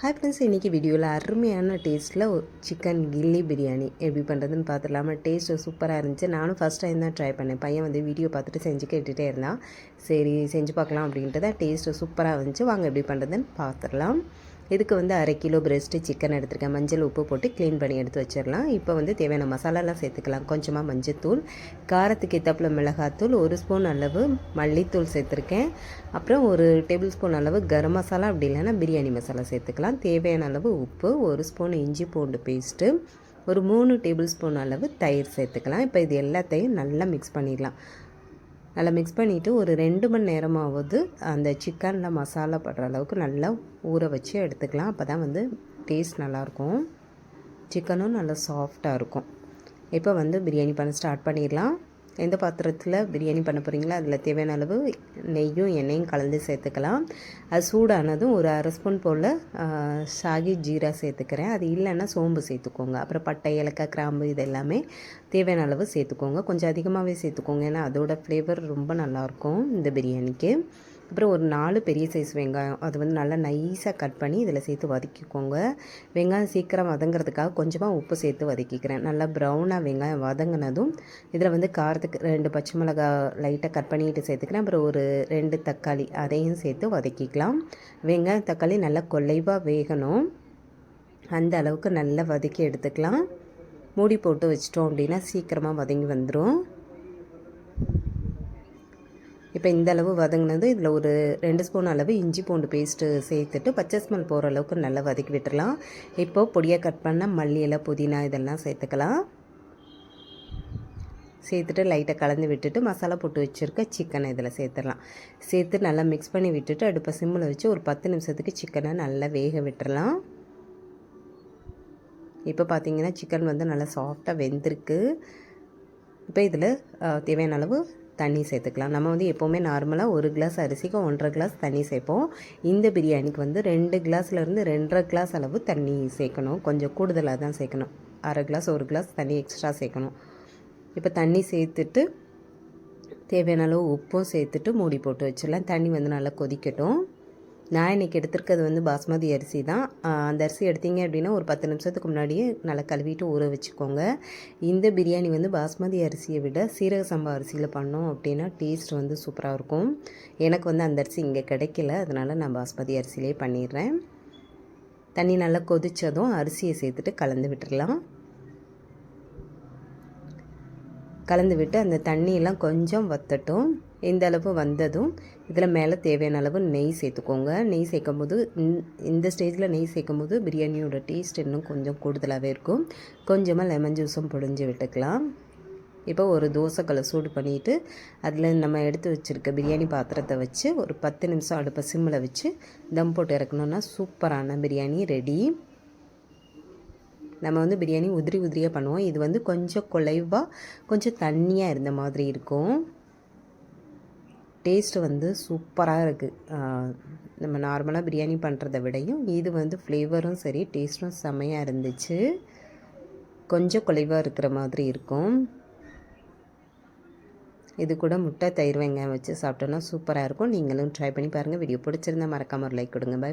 Hi friends இன்றைக்கி வீடியோவில் அருமையான டேஸ்ட்டில் சிக்கன் கில்லி பிரியாணி எப்படி பண்ணுறதுன்னு பார்த்துடலாமா? டேஸ்ட்டு சூப்பராக இருந்துச்சு. நானும் ஃபஸ்ட் டைம் தான் ட்ரை பண்ணேன். பையன் வந்து வீடியோ பார்த்துட்டு செஞ்சு கேட்டுகிட்டே இருந்தான். சரி செஞ்சு பார்க்கலாம் அப்படின்ட்டு தான் டேஸ்ட்டு சூப்பராக இருந்துச்சு. வாங்க எப்படி பண்ணுறதுன்னு பார்த்துடலாம். இதுக்கு வந்து அரை கிலோ பிரெஸ்ட்டு சிக்கன் எடுத்துருக்கேன். மஞ்சள் உப்பு போட்டு க்ளீன் பண்ணி எடுத்து வச்சிடலாம் இப்போ வந்து தேவையான மசாலாலாம் சேர்த்துக்கலாம். கொஞ்சமாக மஞ்சத்தூள் காரத்துக்கு ஏற்றப்பில் மிளகாத்தூள் ஒரு ஸ்பூன் அளவு மல்லித்தூள் சேர்த்துருக்கேன். அப்புறம் ஒரு டேபிள் ஸ்பூன் அளவு கரம் மசாலா அப்படி இல்லைன்னா பிரியாணி மசாலா சேர்த்துக்கலாம். தேவையான அளவு உப்பு ஒரு ஸ்பூன் இஞ்சி பூண்டு பேஸ்ட்டு ஒரு மூணு டேபிள் ஸ்பூன் அளவு தயிர் சேர்த்துக்கலாம். இப்போ இது எல்லாத்தையும் நல்லா மிக்ஸ் பண்ணிடலாம். நல்லா மிக்ஸ் பண்ணிவிட்டு ஒரு ரெண்டு மணி நேரமாவது அந்த சிக்கனில் மசாலா படுற அளவுக்கு நல்லா ஊற வச்சு எடுத்துக்கலாம். அப்போ தான் வந்து டேஸ்ட் நல்லாயிருக்கும். சிக்கனும் நல்லா சாஃப்டாக இருக்கும். இப்போ வந்து பிரியாணி பண்ண ஸ்டார்ட் பண்ணிடலாம். எந்த பாத்திரத்தில் பிரியாணி பண்ண போகிறீங்களோ அதில் தேவையான அளவு நெய்யும் எண்ணெயும் கலந்து சேர்த்துக்கலாம். அது சூடானதும் ஒரு அரை ஸ்பூன் போல் சாகி ஜீரா சேர்த்துக்கிறேன். அது இல்லைன்னா சோம்பு சேர்த்துக்கோங்க. அப்புறம் பட்டை ஏலக்காய் கிராம்பு இது எல்லாமே தேவையான அளவு சேர்த்துக்கோங்க. கொஞ்சம் அதிகமாகவே சேர்த்துக்கோங்க. ஏன்னா அதோடய ஃப்ளேவர் ரொம்ப நல்லாயிருக்கும் இந்த பிரியாணிக்கு. அப்புறம் ஒரு நாலு பெரிய சைஸ் வெங்காயம். அது வந்து நல்லா நைஸாக கட் பண்ணி இதில் சேர்த்து வதக்கிக்கோங்க. வெங்காயம் சீக்கிரம் வதங்கிறதுக்காக கொஞ்சமாக உப்பு சேர்த்து வதக்கிக்கிறேன். நல்லா ப்ரௌனாக வெங்காயம் வதங்கினதும் இதில் வந்து காரத்துக்கு ரெண்டு பச்சை மிளகா லைட்டாக கட் பண்ணிட்டு சேர்த்துக்கிறேன். அப்புறம் ஒரு ரெண்டு தக்காளி அதையும் சேர்த்து வதக்கிக்கலாம். வெங்காயம் தக்காளி நல்லா கொள்ளைவாக வேகணும். அந்த அளவுக்கு நல்லா வதக்கி எடுத்துக்கலாம். மூடி போட்டு வச்சிட்டோம் அப்படின்னா சீக்கிரமாக வதங்கி வந்துடும் இப்போ இந்த அளவு வதங்கினது இதில் ஒரு ரெண்டு ஸ்பூன் அளவு இஞ்சி பூண்டு பேஸ்ட்டு சேர்த்துட்டு பச்சை ஸ்மெல் போகிற அளவுக்கு நல்லா வதக்கி விட்டுடலாம் இப்போது பொடியாக கட் பண்ண மல்லி இலை புதினா இதெல்லாம் சேர்த்துக்கலாம். சேர்த்துட்டு லைட்டாக கலந்து விட்டுட்டு மசாலா போட்டு வச்சுருக்க சிக்கனை இதில் சேர்த்துடலாம். சேர்த்து நல்லா மிக்ஸ் பண்ணி விட்டுட்டு அடுப்பை சிம்மில் வச்சு ஒரு பத்து நிமிஷத்துக்கு சிக்கனை நல்லா வேக விட்டுறலாம். இப்போ பார்த்திங்கன்னா சிக்கன் வந்து நல்லா சாஃப்டாக வெந்திருக்கு. இப்போ இதில் தேவையான அளவு தண்ணி சேர்த்துக்கலாம். நம்ம வந்து எப்போவுமே நார்மலாக ஒரு கிளாஸ் அரிசிக்கு ஒன்றரை கிளாஸ் தண்ணி சேர்ப்போம். இந்த பிரியாணிக்கு வந்து ரெண்டு கிளாஸ்லேருந்து ரெண்டரை கிளாஸ் அளவு தண்ணி சேர்க்கணும். கொஞ்சம் கூடுதலாக தான் சேர்க்கணும். அரை கிளாஸ் ஒரு கிளாஸ் தண்ணி எக்ஸ்ட்ரா சேர்க்கணும். இப்போ தண்ணி சேர்த்துட்டு தேவையான அளவு உப்பும் சேர்த்துட்டு மூடி போட்டு வச்சிடலாம். தண்ணி வந்து நல்லா கொதிக்கட்டும். நான் இன்றைக்கி எடுத்திருக்கிறது வந்து பாஸ்மதி அரிசி தான். அந்த அரிசி எடுத்தீங்க அப்படின்னா ஒரு பத்து நிமிஷத்துக்கு முன்னாடியே நல்லா கழுவிட்டு ஊற வச்சுக்கோங்க. இந்த பிரியாணி வந்து பாஸ்மதி அரிசியை விட சீரக சம்பா அரிசியில் பண்ணோம் அப்படின்னா டேஸ்ட் வந்து சூப்பராக இருக்கும். எனக்கு வந்து அந்த அரிசி இங்கே கிடைக்கல. அதனால் நான் பாஸ்மதி அரிசியிலே பண்ணிடுறேன். தண்ணி நல்லா கொதித்ததும் அரிசியை சேர்த்துட்டு கலந்து விட்டுடலாம் கலந்து விட்டு அந்த தண்ணியெல்லாம் கொஞ்சம் வத்தட்டும். இந்த அளவு வந்ததும் இதில் மேலே தேவையான அளவு நெய் சேர்த்துக்கோங்க. நெய் சேர்க்கும் போது இந்த ஸ்டேஜில் நெய் சேர்க்கும் போது பிரியாணியோட டேஸ்ட் இன்னும் கொஞ்சம் கூடுதலாகவே இருக்கும். கொஞ்சமாக லெமன் ஜூஸும் பொடிஞ்சு விட்டுக்கலாம். இப்போ ஒரு தோசைக்கல்லை சூடு பண்ணிவிட்டு அதில் நம்ம எடுத்து வச்சுருக்க பிரியாணி பாத்திரத்தை வச்சு ஒரு பத்து நிமிஷம் அடுப்பை சிம்மில் வச்சு தம் போட்டு இறக்கணுன்னா சூப்பரான பிரியாணி ரெடி. நம்ம வந்து பிரியாணி உதிரி உதிரியாக பண்ணுவோம். இது வந்து கொஞ்சம் குலைவாக கொஞ்சம் தண்ணியாக இருந்த மாதிரி இருக்கும். டேஸ்ட்டு வந்து சூப்பராக இருக்குது நம்ம நார்மலாக பிரியாணி பண்ணுறத விடையும் இது வந்து ஃப்ளேவரும் சரி டேஸ்ட்டும் செம்மையாக இருந்துச்சு. கொஞ்சம் குலைவாக இருக்கிற மாதிரி இருக்கும். இது கூட முட்டை தயிர் வெங்காயம் வச்சு சாப்பிட்டோன்னா சூப்பராக இருக்கும். நீங்களும் ட்ரை பண்ணி பாருங்கள் வீடியோ பிடிச்சிருந்தா மறக்காமல் ஒரு லைக் கொடுங்க. பாய்